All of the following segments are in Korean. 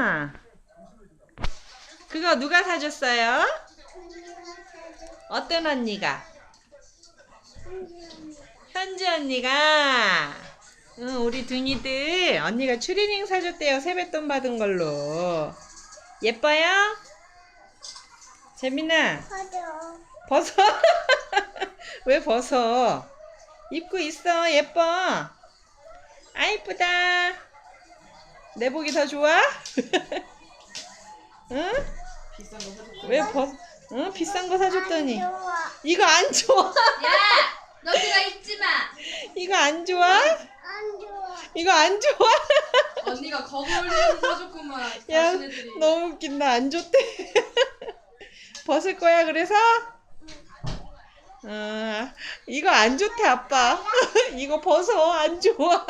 아. 그거 누가 사줬어요? 어떤 언니가? 현지 언니가. 응, 우리 둥이들 언니가 추리닝 사줬대요. 세뱃돈 받은 걸로. 예뻐요? 재민아. 벗어. 왜 벗어? 입고 있어. 예뻐. 아, 이쁘다. 내 복이 더 좋아? 응? 비싼 거 사줬다. 왜 벗, 응? 비싼 거 사줬더니. 안 좋아. 이거 안 좋아. 야, 너 그거 잊지 마. 이거 안 좋아? 안 좋아. 이거 안 좋아? 언니가 거울 올리는 사줬구만. 야, 자신애들이. 너무 웃긴다. 안 좋대. 벗을 거야, 그래서? 아, 이거 안 좋대, 아빠. 이거 벗어. 안 좋아.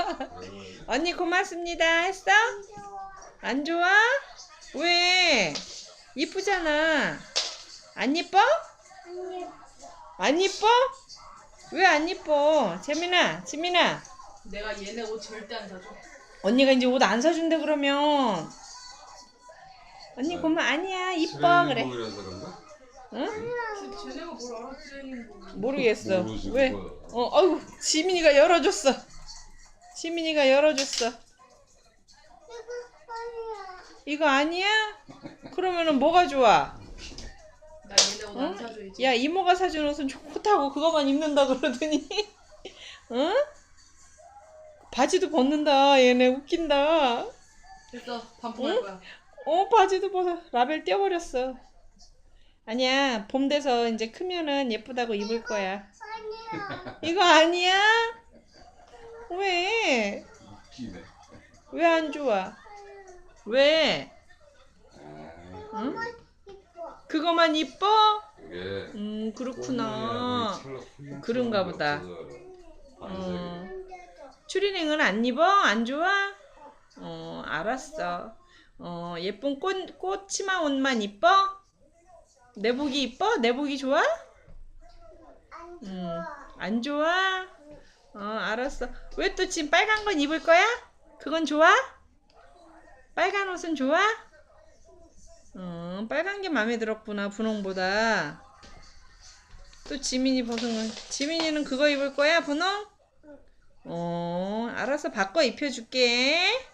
언니 고맙습니다. 했어? 안 좋아. 왜? 이쁘잖아. 안 이뻐? 안 이뻐? 왜 안 이뻐? 재민아, 지민아. 내가 얘네 옷 절대 안 사줘. 언니가 이제 옷 안 사준대 그러면. 언니 네. 고마 아니야 이뻐 그래. 그런가? 응? 뭘 알아? 모르겠어. 왜? 그거야. 어, 아유, 지민이가 열어줬어. 지민이가 열어줬어. 이거 아니야. 이거 아니야? 그러면은 뭐가 좋아? 나 얘네 옷 안 응? 사줘야지. 야, 이모가 사준 옷은 좋다고 그거만 입는다 그러더니. 응? 바지도 벗는다. 얘네 웃긴다. 됐어. 반품할 거야. 어, 바지도 벗어. 라벨 떼어버렸어. 아니야, 봄 돼서 이제 크면은 예쁘다고 입을 거야. 아니야. 이거 아니야? 왜? 웃기네. 왜 안 좋아? 왜? 아, 응? 이뻐. 그거만 이뻐? 음, 그렇구나. 그런가 보다. 어. 추리닝은 안 입어? 안 좋아? 어, 알았어. 어, 예쁜 꽃, 꽃치마 옷만 이뻐? 내복이 이뻐? 내복이 좋아? 안 음, 좋아. 안 좋아? 어, 알았어. 왜 또 지금 빨간 건 입을 거야? 그건 좋아? 빨간 옷은 좋아? 어, 빨간 게 마음에 들었구나, 분홍보다. 또 지민이 벗은 건. 지민이는 그거 입을 거야, 분홍? 어, 알았어. 바꿔 입혀줄게.